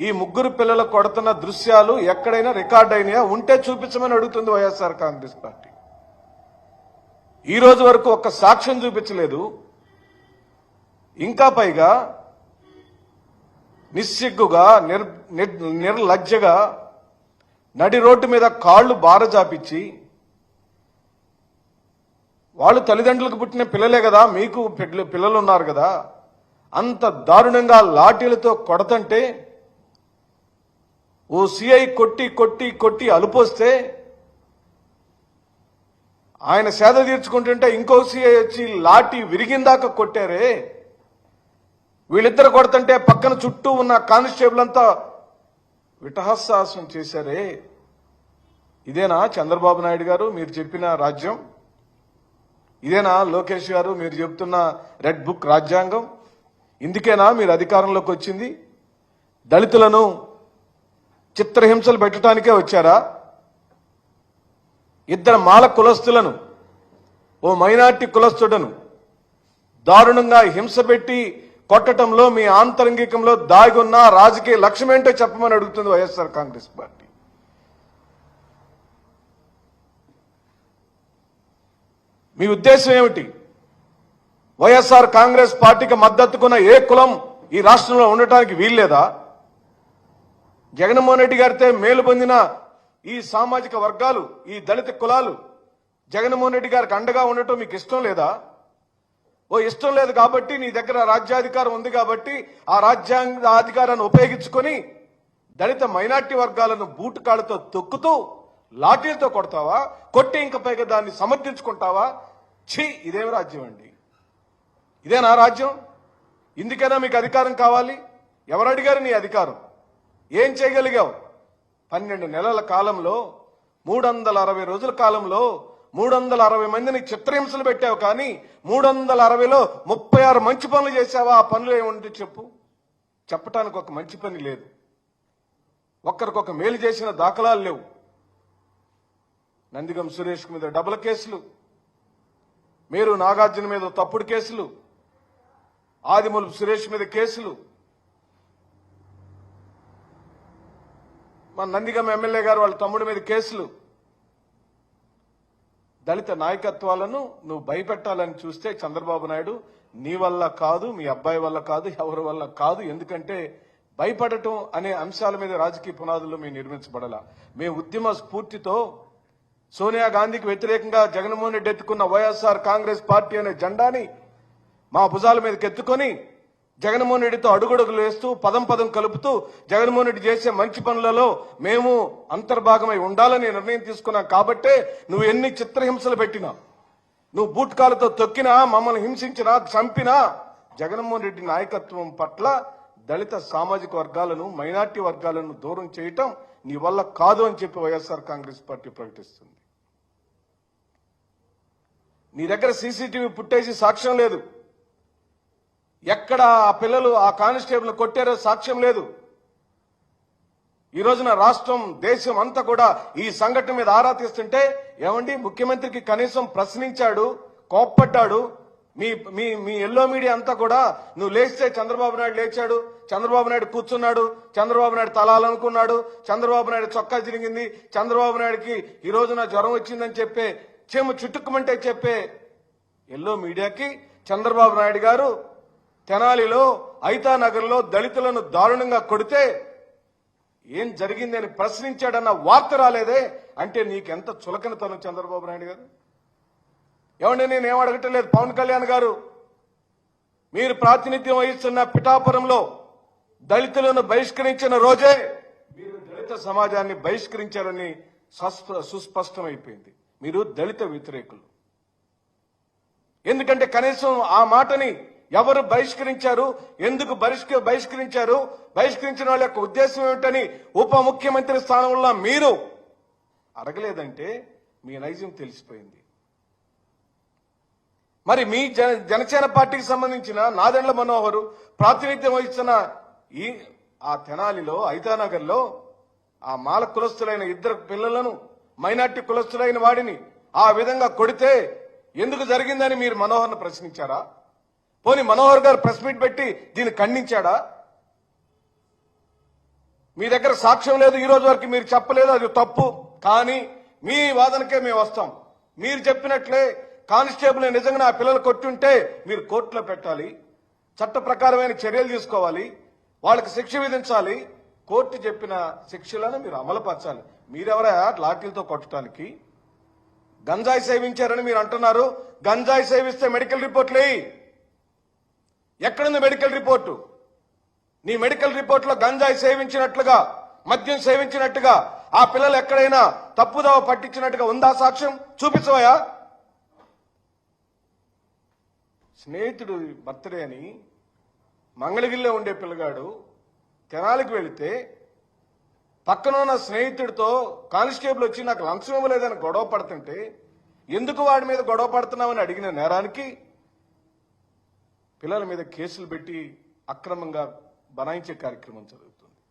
ఈ ముగ్గురు పిల్లలు కొడుతున్న దృశ్యాలు ఎక్కడైనా రికార్డ్ అయినాయా? ఉంటే చూపించమని అడుగుతుంది వైఎస్ఆర్ కాంగ్రెస్ పార్టీ. ఈ రోజు వరకు ఒక్క సాక్ష్యం చూపించలేదు. ఇంకా పైగా నిస్సిగ్గుగా నిర్ నిర్లజ్జగా నడి రోడ్డు మీద కాళ్ళు బారజాపిచ్చి వాళ్ళు తల్లిదండ్రులకు పుట్టిన పిల్లలే కదా మీకు పిల్లలున్నారు పిల్లలు ఉన్నారు కదా అంత దారుణంగా లాఠీలతో కొడతంటే ఓ సిఐ కొట్టి కొట్టి కొట్టి అలుపొస్తే ఆయన సేద తీర్చుకుంటుంటే ఇంకో సిఐ వచ్చి లాఠీ విరిగిందాక కొట్టారే. వీళ్ళిద్దరు కొడుతుంటే పక్కన చుట్టూ ఉన్న కానిస్టేబుల్ అంతా విటహాసాసం చేశారే. ఇదేనా చంద్రబాబు నాయుడు గారు మీరు చెప్పిన రాజ్యం? ఇదేనా లోకేష్ గారు మీరు చెప్తున్న రెడ్ బుక్ రాజ్యాంగం? ఇందుకేనా మీరు అధికారంలోకి వచ్చింది? దళితులను చిత్రహింసలు పెట్టడానికే వచ్చారా? ఇద్దరు మాల కులస్తులను ఓ మైనార్టీ కులస్తుడను దారుణంగా హింస పెట్టి కొట్టడంలో మీ ఆంతరంగికంలో దాగి ఉన్న రాజకీయ లక్ష్యం ఏంటో చెప్పమని అడుగుతుంది వైఎస్ఆర్ కాంగ్రెస్ పార్టీ. మీ ఉద్దేశం ఏమిటి? వైఎస్ఆర్ కాంగ్రెస్ పార్టీకి మద్దతుకున్న ఏ కులం ఈ రాష్ట్రంలో ఉండటానికి వీల్లేదా? జగన్మోహన్ రెడ్డి గారితే మేలు పొందిన ఈ సామాజిక వర్గాలు ఈ దళిత కులాలు జగన్మోహన్ రెడ్డి గారికి అండగా ఉండటం మీకు ఇష్టం లేదా? ఓ ఇష్టం లేదు కాబట్టి నీ దగ్గర రాజ్యాధికారం ఉంది కాబట్టి ఆ రాజ్యాంగ అధికారాన్ని ఉపయోగించుకొని దళిత మైనార్టీ వర్గాలను బూటు కాళ్ళతో తొక్కుతూ లాఠీలతో కొడతావా? కొట్టి ఇంక పైగా దాన్ని సమర్థించుకుంటావా? ఛీ ఇదేం రాజ్యం అండి? ఇదేనా రాజ్యం? ఇందుకైనా మీకు అధికారం కావాలి? ఎవరు అడిగారు నీ అధికారం? ఏం చేయగలిగావు? పన్నెండు నెలల కాలంలో మూడు వందల అరవై రోజుల కాలంలో మూడు వందల అరవై మందిని చిత్రహింసలు పెట్టావు కానీ మూడు వందల అరవైలో ముప్పై ఆరు మంచి పనులు చేశావా? ఆ పనులు ఏముంటే చెప్పు. చెప్పటానికి ఒక మంచి పని లేదు. ఒక్కరికొక మేలు చేసిన దాఖలాలు లేవు. నందిగం సురేష్ మీద డబుల్ కేసులు. మీరు నాగార్జున మీద తప్పుడు కేసులు. ఆదిమూలపు సురేష్ మీద కేసులు. మన నందిగం ఎమ్మెల్యే గారు వాళ్ళ తమ్ముడి మీద కేసులు. దళిత నాయకత్వాలను నువ్వు భయపెట్టాలని చూస్తే చంద్రబాబు నాయుడు నీ వల్ల కాదు మీ అబ్బాయి వల్ల కాదు ఎవరి వల్ల కాదు ఎందుకంటే భయపడటం అనే అంశాల మీద రాజకీయ పునాదులు మేము నిర్మించబడాల. మేము ఉద్యమ స్ఫూర్తితో సోనియా గాంధీకి వ్యతిరేకంగా జగన్మోహన్ రెడ్డి ఎత్తుకున్న వైఎస్ఆర్ కాంగ్రెస్ పార్టీ అనే జెండాని మా భుజాల మీదకి ఎత్తుకొని జగన్మోహన్ రెడ్డితో అడుగడుగులు వేస్తూ పదం పదం కలుపుతూ జగన్మోహన్ రెడ్డి చేసే మంచి పనులలో మేము అంతర్భాగమై ఉండాలని నిర్ణయం తీసుకున్నాం కాబట్టే నువ్వు ఎన్ని చిత్రహింసలు పెట్టినా నువ్వు బూట్కాలతో తొక్కినా మమ్మల్ని హింసించినా చంపినా జగన్మోహన్ రెడ్డి నాయకత్వం పట్ల దళిత సామాజిక వర్గాలను మైనార్టీ వర్గాలను దూరం చేయటం నీ వల్ల కాదు అని చెప్పి వైఎస్ఆర్ కాంగ్రెస్ పార్టీ ప్రకటిస్తుంది. నీ దగ్గర సీసీటీవీ పుట్టేసి సాక్ష్యం లేదు. ఎక్కడ ఆ పిల్లలు ఆ కానిస్టేబుల్ కొట్టారో సాక్ష్యం లేదు. ఈ రోజున రాష్ట్రం దేశం అంతా కూడా ఈ సంఘటన మీద ఆరా తీస్తుంటే ఏమండి ముఖ్యమంత్రికి కనీసం ప్రశ్నించాడు కోప్పడ్డాడు మీ మీ మీ ఎల్లో మీడియా అంతా కూడా నువ్వు లేస్తే చంద్రబాబు నాయుడు లేచాడు చంద్రబాబు నాయుడు కూర్చున్నాడు చంద్రబాబు నాయుడు తలాలనుకున్నాడు చంద్రబాబు నాయుడు చొక్కా తిరిగింది చంద్రబాబు నాయుడుకి ఈ రోజున జ్వరం వచ్చిందని చెప్పే చీమ చుట్టుకుమంటే చెప్పే ఎల్లో మీడియాకి చంద్రబాబు నాయుడు గారు తెనాలిలో ఐతానగర్లో దళితులను దారుణంగా కొడితే ఏం జరిగిందని ప్రశ్నించాడన్న వార్త రాలేదే అంటే నీకెంత చులకనతనం చంద్రబాబు నాయుడు గారు? ఏమండి నేను ఏం లేదు పవన్ కళ్యాణ్ గారు మీరు ప్రాతినిధ్యం వహిస్తున్న పిఠాపురంలో దళితులను బహిష్కరించిన రోజే మీరు దళిత సమాజాన్ని బహిష్కరించారని సుస్పష్టమైపోయింది. మీరు దళిత వ్యతిరేకులు. ఎందుకంటే కనీసం ఆ మాటని ఎవరు బహిష్కరించారు? ఎందుకు బహిష్క బహిష్కరించారు? బహిష్కరించిన వాళ్ళ యొక్క ఉద్దేశం ఏమిటని ఉప ముఖ్యమంత్రి స్థానంలో మీరు అడగలేదంటే మీ నైజం తెలిసిపోయింది. మరి మీ జన జనసేన పార్టీకి సంబంధించిన నాదెండ్ల మనోహర్ ప్రాతినిధ్యం వహిస్తున్న ఈ ఆ తెనాలిలో ఐతానగర్లో ఆ మాల కులస్తులైన ఇద్దరు పిల్లలను మైనార్టీ కులస్తులైన వాడిని ఆ విధంగా కొడితే ఎందుకు జరిగిందని మీరు మనోహర్ను ప్రశ్నించారా? పోనీ మనోహర్ గారు ప్రెస్ మీట్ పెట్టి దీన్ని ఖండించాడా? మీ దగ్గర సాక్ష్యం లేదు ఈ రోజు వరకు మీరు చెప్పలేదు అది తప్పు. కానీ మీ వాదనకే మేము వస్తాం. మీరు చెప్పినట్లే కానిస్టేబుల్ నిజంగా ఆ పిల్లలు కొట్టుంటే మీరు కోర్టులో పెట్టాలి చట్ట ప్రకారమైన చర్యలు తీసుకోవాలి వాళ్ళకి శిక్ష విధించాలి. కోర్టు చెప్పిన శిక్షలను మీరు అమలుపరచాలి. మీరెవరా లాఠీలతో కొట్టడానికి? గంజాయి సేవించారని మీరు అంటున్నారు. గంజాయి సేవిస్తే మెడికల్ రిపోర్ట్లు ఎక్కడుంది మెడికల్ రిపోర్టు? నీ మెడికల్ రిపోర్ట్లో గంజాయి సేవించినట్లుగా మద్యం సేవించినట్టుగా ఆ పిల్లలు ఎక్కడైనా తప్పుదవ పట్టించినట్టుగా ఉందా సాక్ష్యం? చూపించవయా స్నేహితుడు బర్త్డే అని మంగళగిరిలో ఉండే పిల్లగాడు తెనాలికి వెళితే పక్కన ఉన్న స్నేహితుడితో కానిస్టేబుల్ వచ్చి నాకు లంచం ఇవ్వలేదని గొడవ పడుతుంటే ఎందుకు వాడి మీద గొడవ పడుతున్నామని అడిగిన నేరానికి పిల్లల మీద కేసులు పెట్టి అక్రమంగా బనాయించే కార్యక్రమం చదువు.